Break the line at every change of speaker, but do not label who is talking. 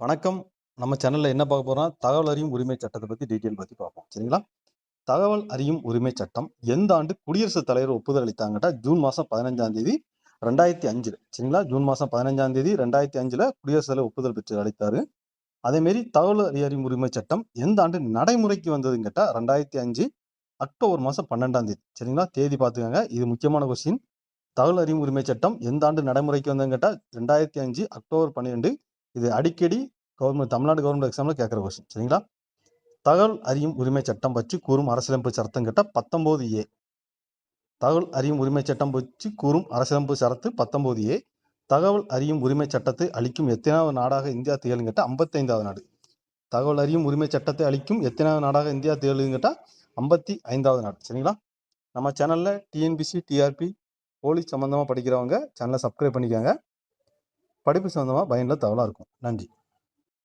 வணக்கம். நம்ம சேனல்ல என்ன பார்க்க போறோம்னா, தகவல் அறியும் உரிமை சட்டத்தை பத்தி டீட்டெயில் பத்தி பார்ப்போம். சரிங்களா? தகவல் அறியும் உரிமை சட்டம் எந்த ஆண்டு குடியரசுத் தலைவர் ஒப்புதல் அளித்தாங்கட்டா, ஜூன் மாசம் 15ஆம் தேதி 2005 சரிங்களா? ஜூன் மாசம் 15ஆம் தேதி 2005ல குடியரசுத் தலைவர் ஒப்புதல் பெற்று அளித்தாரு. அதேமாரி தகவல் அறியும் உரிமை சட்டம் எந்த ஆண்டு நடைமுறைக்கு வந்ததுன்னு கேட்டா, 2005 அக்டோபர் மாசம் 12ஆம் தேதி. சரிங்களா? தேதி பார்த்துக்கோங்க இது முக்கியமான கொஸ்டின். தகவல் அறியும் உரிமை சட்டம் எந்த ஆண்டு நடைமுறைக்கு வந்ததுன்னு கேட்டா, 2005 அக்டோபர் 12 இது அடிக்கடி கவர்மெண்ட் தமிழ்நாடு கவர்மெண்ட் எக்ஸாமில் கேட்குற கொஸ்டின். சரிங்களா? தகவல் அறியும் உரிமை சட்டம் பற்றி கூறும் அரசியலமைப்பு சட்டம் கேட்டால் பத்தொம்போது ஏ. தகவல் அறியும் உரிமை சட்டம் பற்றி கூறும் அரசியலமைப்பு சரத்து 19 ஏ. தகவல் அறியும் உரிமை சட்டத்தை அளிக்கும் எத்தனாவது நாடாக இந்தியா திகழும் கேட்டால் ஐம்பத்தைந்தாவது நாடு. தகவல் அறியும் உரிமை சட்டத்தை அளிக்கும் எத்தனாவது நாடாக இந்தியா திகழும் கேட்டா 55வது நாடு. சரிங்களா? நம்ம சேனலில் டிஎன்பிசி, டிஆர்பி, போலீஸ் சம்மந்தமாக படிக்கிறவங்க சேனலை சப்ஸ்கிரைப் பண்ணிக்கோங்க படிப்பு சம்மந்தமாக பயனில் தகவலா இருக்கும். நன்றி.